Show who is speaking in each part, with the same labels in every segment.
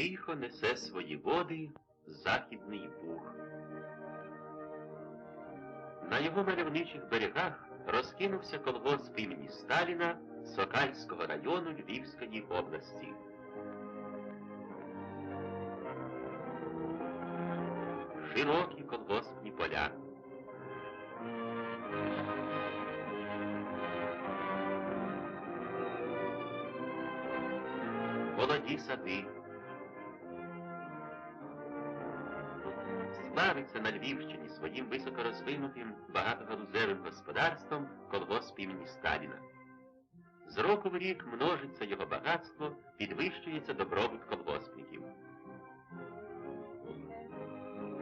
Speaker 1: тихо несе свої води Західний Буг. На його мальовничих берегах розкинувся колгосп імені Сталіна Сокальського району Львівської області. Широкі колгоспні поля. Молоді сади. Славиться на Львівщині своїм високорозвинутим багатогалузевим господарством колгосп імені Сталіна. З року в рік множиться його багатство, підвищується добробут колгоспників.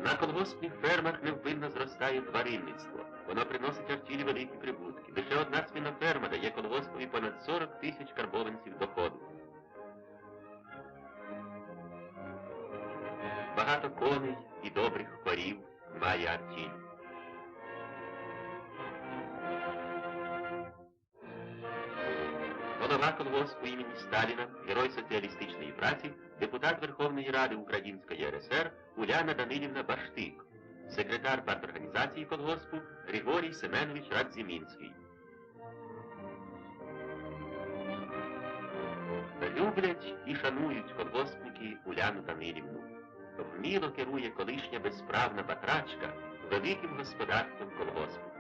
Speaker 1: На колгоспних фермах невпинно зростає тваринництво. Воно приносить артілі великі прибутки. Лише одна свиноферма дає колгоспові понад 40 тисяч карбованців доходу. Багато коней і добрих корів має артіль. Голова колгоспу імені Сталіна, герой соціалістичної праці, депутат Верховної Ради Української РСР Уляна Данилівна Баштик, секретар парторганізації колгоспу Григорій Семенович Радзімінський. Люблять і шанують колгоспники Уляну Данилівну. Вміло керує колишня безправна батрачка великим господарством колгоспу.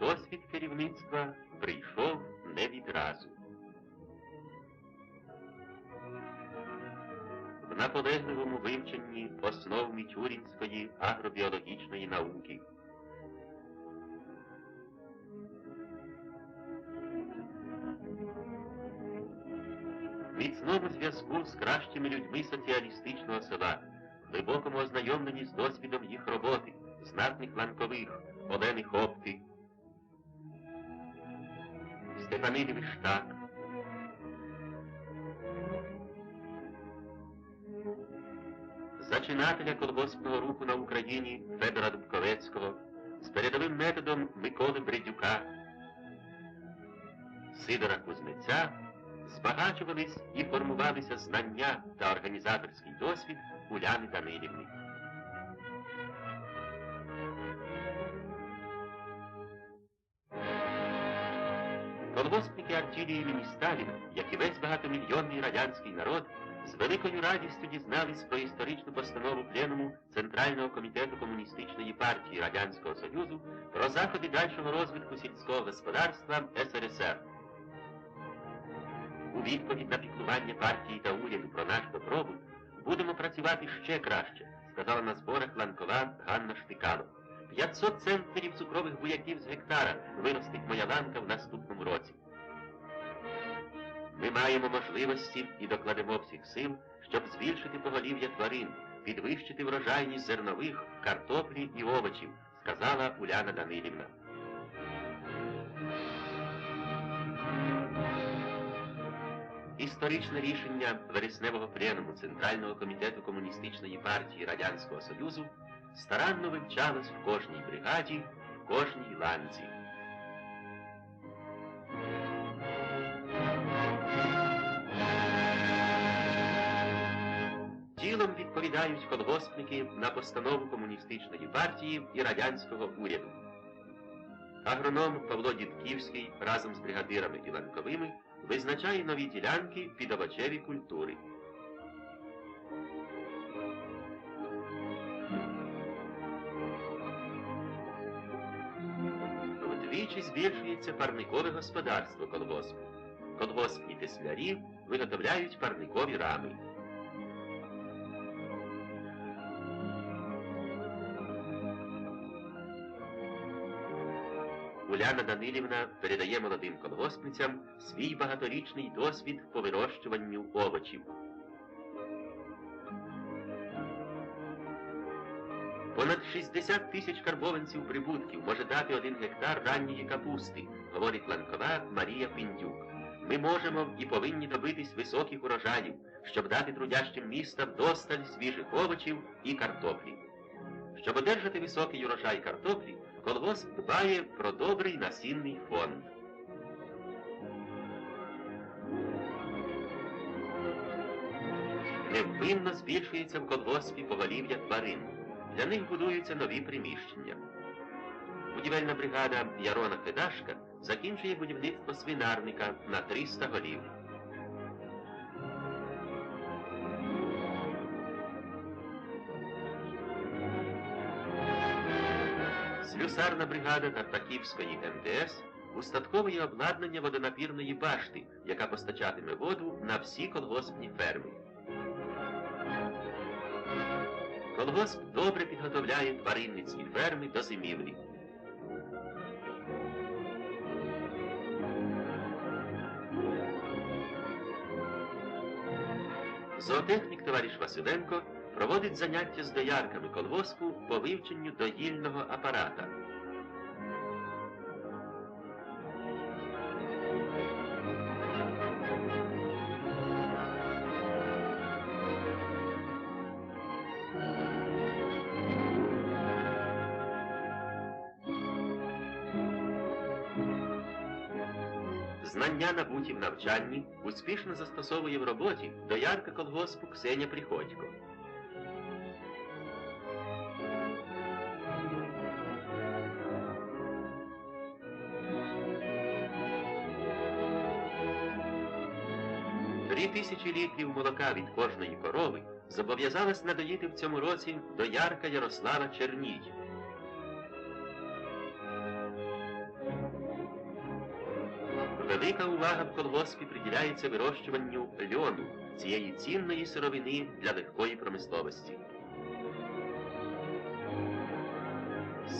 Speaker 1: Досвід керівництва прийшов не відразу. Наполегливому вивченні основ Мічурінської агробіологічної науки. Міцному зв'язку з кращими людьми соціалістичного села, глибокому ознайомленні з досвідом їх роботи, знатних ланкових, Олени Хопти, Степанини Виштак, зачинателя колгоспного руху на Україні Федора Дубковецького з передовим методом Миколи Бредюка, Сидора Кузнеця збагачувались і формувалися знання та організаторський досвід Уляни Данилівни. Колгоспники артилії імені Сталіна, як і весь багатомільйонний радянський народ, з великою радістю дізнались про історичну постанову Пленуму Центрального комітету Комуністичної партії Радянського Союзу про заходи дальшого розвитку сільського господарства СРСР. У відповідь на піклування партії та уряду про наш добробут будемо працювати ще краще, сказала на зборах ланкова Ганна Штикало. 500 центнерів цукрових буяків з гектара виростить моя ланка в наступному році. Ми маємо можливості і докладемо всіх сил, щоб збільшити поголів'я тварин, підвищити врожайність зернових, картоплі і овочів, сказала Уляна Данилівна. Історичне рішення вересневого пленуму Центрального комітету Комуністичної партії Радянського Союзу старанно вивчалось в кожній бригаді, в кожній ланці. Тілом відповідають колгоспники на постанову комуністичної партії і радянського уряду. Агроном Павло Дідківський разом з бригадирами і ланковими визначає нові ділянки під овочеві культури. Вдвічі збільшується парникове господарство колгоспу. Колгоспні теслярі виготовляють парникові рами. Уляна Данилівна передає молодим колгоспницям свій багаторічний досвід по вирощуванню овочів. Понад 60 тисяч карбованців прибутків може дати один гектар ранньої капусти, говорить ланкова Марія Піндюк. Ми можемо і повинні добитись високих урожаїв, щоб дати трудящим міста вдосталь свіжих овочів і картоплі. Щоб одержати високий урожай картоплі, колгосп дбає про добрий насінний фонд. Невпинно збільшується в колгоспі поголів'я тварин. Для них будуються нові приміщення. Будівельна бригада Ярона Федашка закінчує будівництво свинарника на 300 голів. Слюсарна бригада Тартаківської МТС устатковує обладнання водонапірної башти, яка постачатиме воду на всі колгоспні ферми. Колгосп добре підготовляє тваринницькі ферми до зимівлі. Зоотехнік товариш Василенко проводить заняття з доярками колгоспу по вивченню доїльного апарата. Знання набуті в навчанні успішно застосовує в роботі доярка колгоспу Ксеня Приходько. Три тисячі літрів молока від кожної корови зобов'язалась надоїти в цьому році доярка Ярослава Черній. Велика увага в колгоспі приділяється вирощуванню льону, цієї цінної сировини для легкої промисловості.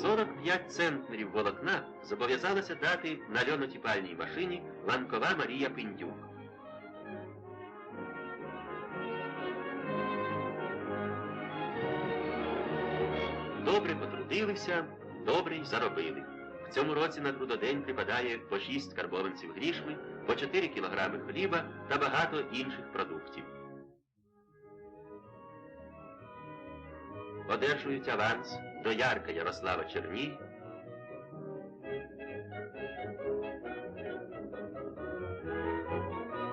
Speaker 1: 45 центнерів волокна зобов'язалася дати на льонотіпальній машині Ланкова Марія Піндюк. Добре потрудилися, добре й заробили. В цьому році на трудодень припадає по 6 карбованців грішми, по 4 кілограми хліба та багато інших продуктів. Одержують аванс доярка Ярослава Черній,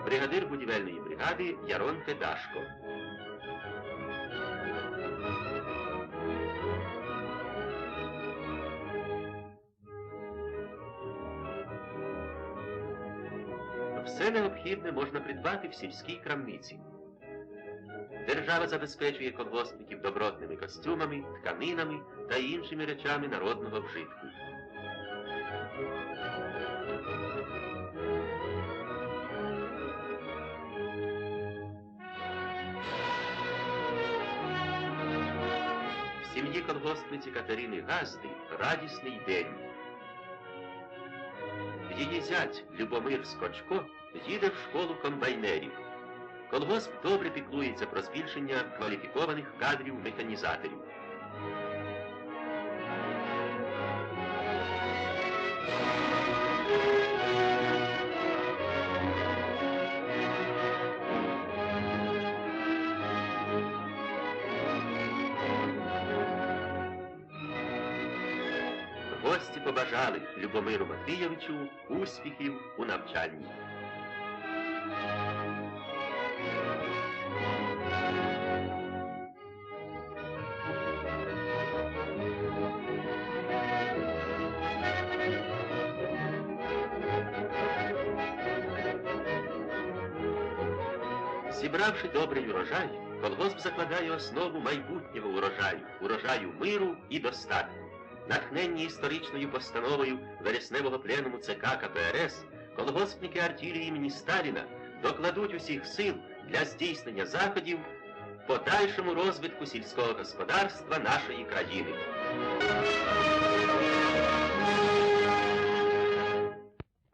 Speaker 1: бригадир будівельної бригади Ярон Федашко. Все необхідне можна придбати в сільській крамниці. Держава забезпечує колгоспників добротними костюмами, тканинами та іншими речами народного вжитку. В сім'ї колгоспниці Катерини Газди радісний день. Її зять Любомир Скочко їде в школу комбайнерів. Колгосп добре піклується про збільшення кваліфікованих кадрів механізаторів. Гості побажали Любомиру Матвійовичу успіхів у навчанні. Зібравши добрий урожай, колгосп закладає основу майбутнього урожаю, урожаю миру і достатку. Натхненні історичною постановою вересневого пленуму ЦК КПРС, колгоспники артілії імені Сталіна докладуть усіх сил для здійснення заходів подальшому розвитку сільського господарства нашої країни.